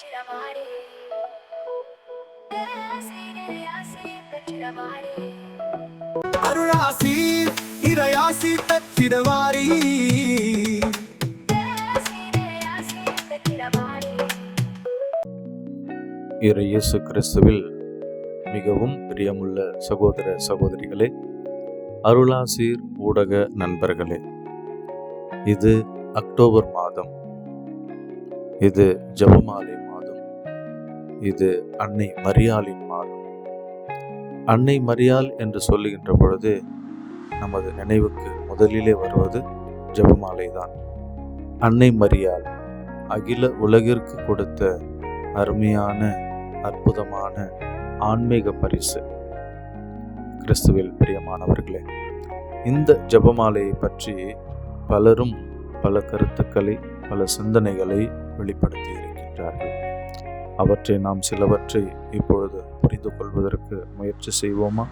பெற்றிடமாறே அருளாசி இறையாசி பெற்றிடமாறே இறை இயேசு கிறிஸ்துவில் மிகவும் பிரியமுள்ள சகோதர சகோதரிகளே அருளாசீர் ஊடக நண்பர்களே இது அக்டோபர் மாதம். இது ஜெபமாலை இது அன்னை மரியாளின் மாதம். அன்னை மரியாள் என்று சொல்லுகின்ற பொழுது நமது நினைவுக்கு முதலிலே வருவது ஜெபமாலை தான் அன்னை மரியாள் அகில உலகிற்கு கொடுத்த அருமையான அற்புதமான ஆன்மீக பரிசு. கிறிஸ்துவில் பிரியமானவர்களே இந்த ஜபமாலையை பற்றி பலரும் பல கருத்துக்களை பல சிந்தனைகளை வெளிப்படுத்தி இருக்கின்றார்கள். அவற்றை நாம் சிலவற்றை இப்பொழுது புரிந்து கொள்வதற்கு முயற்சி செய்வோமா?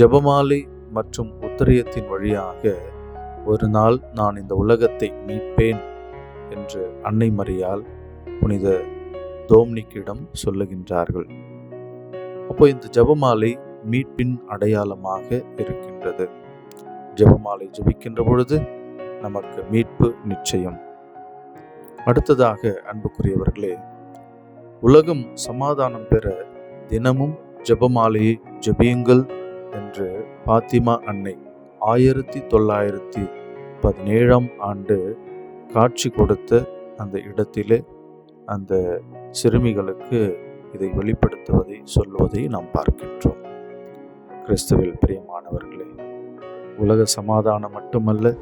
ஜெபமாலை மற்றும் உத்தரியத்தின் வழியாக ஒரு நாள் நான் இந்த உலகத்தை மீட்பேன் என்று அன்னை மரியால் புனித தோம்னிக்கிடம் சொல்லுகின்றார்கள். அப்போ இந்த ஜெபமாலை மீட்பின் அடையாளமாக இருக்கின்றது. ஜெபமாலை ஜெபிக்கின்ற பொழுது நமக்கு மீட்பு நிச்சயம். அடுத்ததாக அன்புக்குரியவர்களே உலகம் சமாதானம் பெற தினமும் ஜெபமாலையை ஜெபியுங்கள் என்று பாத்திமா அன்னை ஆயிரத்தி தொள்ளாயிரத்தி பதினேழாம் ஆண்டு காட்சி கொடுத்த அந்த இடத்திலே அந்த சிறுமிகளுக்கு இதை வெளிப்படுத்துவதை சொல்வதை நாம் பார்க்கின்றோம். கிறிஸ்துவில் பிரியமானவர்களே உலக சமாதானம் மட்டுமல்ல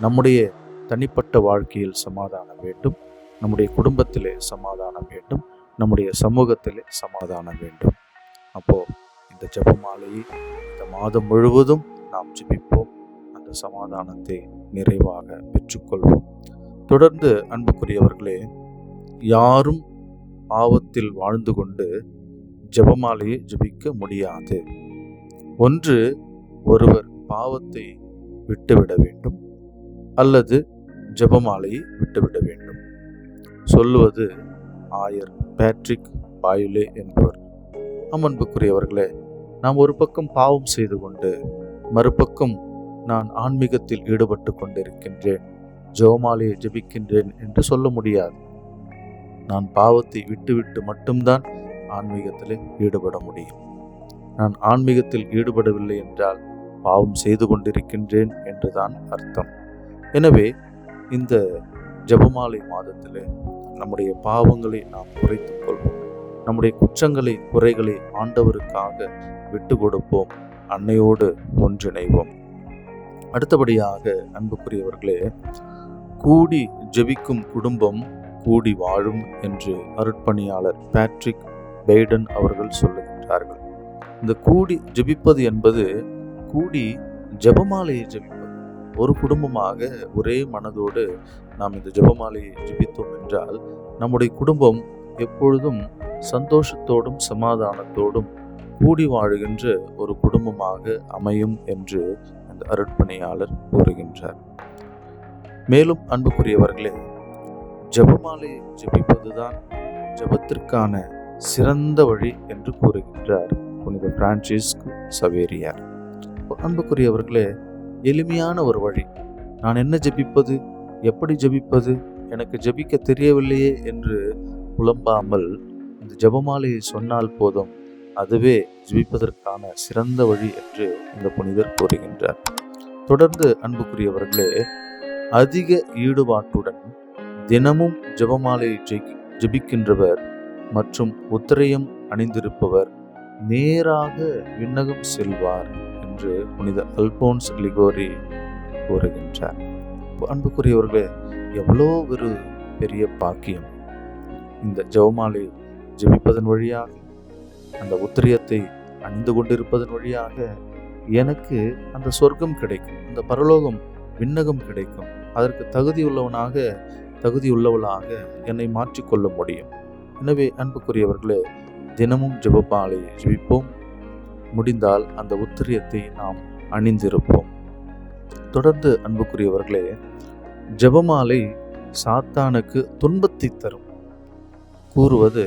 நம்முடைய தனிப்பட்ட வாழ்க்கையில் சமாதானம் வேண்டும். நம்முடைய குடும்பத்திலே சமாதானம் வேண்டும். நம்முடைய சமூகத்திலே சமாதானம் வேண்டும். அப்போது இந்த ஜெபமாலையை இந்த மாதம் முழுவதும் நாம் ஜபிப்போம். அந்த சமாதானத்தை நிறைவாக பெற்றுக்கொள்வோம். தொடர்ந்து அன்புக்குரியவர்களே யாரும் பாவத்தில் வாழ்ந்து கொண்டு ஜெபமாலையை ஜெபிக்க முடியாது. ஒன்று ஒருவர் பாவத்தை விட்டுவிட வேண்டும். அல்லது ஜெபமாலையை விட்டுவிட வேண்டும். சொல்லுவது ஆயர் பேட்ரிக் பாயுலே என்பவர். அம்மன்புக்குரியவர்களே நாம் ஒரு பக்கம் பாவம் செய்து கொண்டு மறுபக்கம் நான் ஆன்மீகத்தில் ஈடுபட்டு கொண்டிருக்கின்றேன் ஜெபமாலையை ஜெபிக்கின்றேன் என்று சொல்ல முடியாது. நான் பாவத்தை விட்டுவிட்டு மட்டும்தான் ஆன்மீகத்தில் ஈடுபட முடியும். நான் ஆன்மீகத்தில் ஈடுபடவில்லை என்றால் பாவம் செய்து கொண்டிருக்கின்றேன் என்றுதான் அர்த்தம். எனவே இந்த ஜெபமாலை மாதத்தில் நம்முடைய பாவங்களை நாம் குறைத்துக் கொள்வோம். நம்முடைய குற்றங்களை குறைகளை ஆண்டவருக்காக விட்டு கொடுப்போம். அன்னையோடு ஒன்றிணைவோம். அடுத்தபடியாக அன்புக்குரியவர்களே கூடி ஜெபிக்கும் குடும்பம் கூடி வாழும் என்று அருட்பணியாளர் பேட்ரிக் பெய்டன் அவர்கள் சொல்லுகின்றார்கள். இந்த கூடி ஜெபிப்பது என்பது கூடி ஜெபமாலையை ஜெபிப்பது ஒரு குடும்பமாக ஒரே மனதோடு நாம் இந்த ஜெபமாலையை ஜெபித்தோம் என்றால் நம்முடைய குடும்பம் எப்பொழுதும் சந்தோஷத்தோடும் சமாதானத்தோடும் கூடி வாழுகின்ற ஒரு குடும்பமாக அமையும் என்று அந்த அருட்பணியாளர் கூறுகின்றார். மேலும் அன்புக்குரியவர்களே ஜெபமாலையை ஜபிப்பதுதான் ஜெபத்திற்கான சிறந்த வழி என்று கூறுகின்றார் புனித பிரான்சிஸ்க் சவேரியார். அன்புக்குரியவர்களே எளிமையான ஒரு வழி. நான் என்ன ஜெபிப்பது? எப்படி ஜெபிப்பது? எனக்கு ஜபிக்க தெரியவில்லையே என்று புலம்பாமல் இந்த ஜெபமாலையை சொன்னால் போதும். அதுவே ஜெபிப்பதற்கான சிறந்த வழி என்று இந்த புனிதர் கூறுகின்றார். தொடர்ந்து அன்புக்குரியவர்களே அதிக ஈடுபாட்டுடன் தினமும் ஜெபமாலையை ஜபிக்கின்றவர் ஜெபிக்கின்றவர் மற்றும் உத்திரையம் அணிந்திருப்பவர் நேராக விண்ணகம் செல்வார். என்று புனித அல்போன்ஸ் லிகோரி கூறுகின்றார். அன்புக்குரியவர்களே எவ்வளோ ஒரு பெரிய பாக்கியம். இந்த ஜெபமாலை ஜெபிப்பதன் வழியாக அந்த உத்திரியத்தை அணிந்து கொண்டிருப்பதன் வழியாக எனக்கு அந்த சொர்க்கம் கிடைக்கும் அந்த பரலோகம் விண்ணகம் கிடைக்கும். அதற்கு தகுதியுள்ளவனாக தகுதியுள்ளவளாக என்னை மாற்றிக்கொள்ள முடியும். எனவே அன்புக்குரியவர்களே தினமும் ஜெபமாலை ஜெபிப்போம். முடிந்தால் அந்த உத்திரியத்தை நாம் அணிந்திருப்போம். தொடர்ந்து அன்புக்குரியவர்களே ஜெபமாலை சாத்தானுக்கு துன்பத்தை தரும். கூறுவது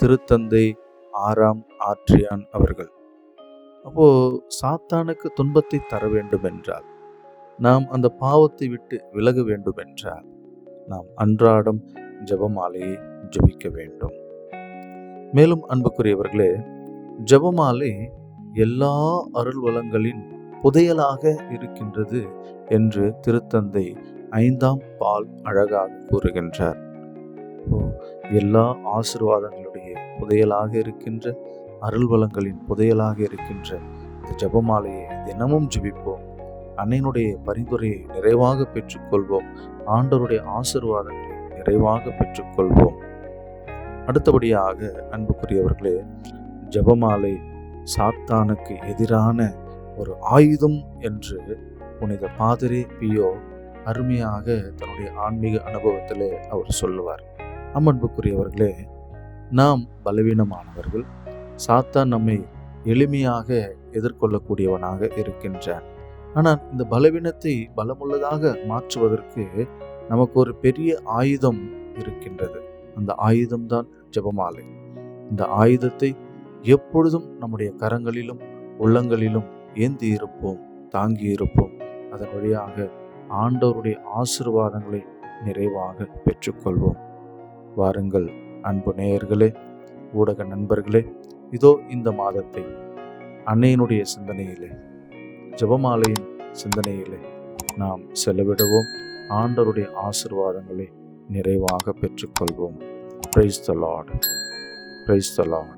திருத்தந்தை ஆறாம் ஆற்றியான் அவர்கள். அப்போ சாத்தானுக்கு துன்பத்தை தர வேண்டும் என்றால் நாம் அந்த பாவத்தை விட்டு விலக வேண்டும் என்றால் நாம் அன்றாடம் ஜெபமாலையை ஜபிக்க வேண்டும். மேலும் அன்புக்குரியவர்களே ஜெபமாலை எல்லா அருள் வளங்களின் புதையலாக இருக்கின்றது என்று திருத்தந்தை ஐந்தாம் பால் அழகாக கூறுகின்றார். எல்லா ஆசிர்வாதங்களுடைய புதையலாக இருக்கின்ற அருள் வளங்களின் புதையலாக இருக்கின்ற இந்த ஜெபமாலையை தினமும் ஜபிப்போம். அன்னையினுடைய பரிந்துரையை நிறைவாக பெற்றுக்கொள்வோம். ஆண்டவருடைய ஆசிர்வாதங்களை நிறைவாக பெற்றுக்கொள்வோம். அடுத்தபடியாக அன்புக்குரியவர்களே ஜெபமாலை சாத்தானுக்கு எதிரான ஒரு ஆயுதம் என்று புனித பாதிரி பியோ அருமையாக தன்னுடைய ஆன்மீக அனுபவத்தில் அவர் சொல்லுவார். அம்மன்புக்குரியவர்களே நாம் பலவீனமானவர்கள் சாத்தான் நம்மை எளிமையாக எதிர்கொள்ளக்கூடியவனாக இருக்கின்றான். ஆனால் இந்த பலவீனத்தை பலமுள்ளதாக மாற்றுவதற்கு நமக்கு ஒரு பெரிய ஆயுதம் இருக்கின்றது. அந்த ஆயுதம்தான் ஜெபமாலை. இந்த ஆயுதத்தை எப்பொழுதும் நம்முடைய கரங்களிலும் உள்ளங்களிலும் ஏந்தி இருப்போம் தாங்கி இருப்போம் அதன் வழியாக ஆண்டவருடைய ஆசிர்வாதங்களை நிறைவாக பெற்றுக்கொள்வோம். வாருங்கள் அன்பு நேயர்களே ஊடக நண்பர்களே இதோ இந்த மாதத்தை அன்னையினுடைய சிந்தனையிலே ஜெபமாலையின் சிந்தனையிலே நாம் செலவிடுவோம். ஆண்டவருடைய ஆசிர்வாதங்களை நிறைவாக பெற்றுக்கொள்வோம். Praise the lord praise the lord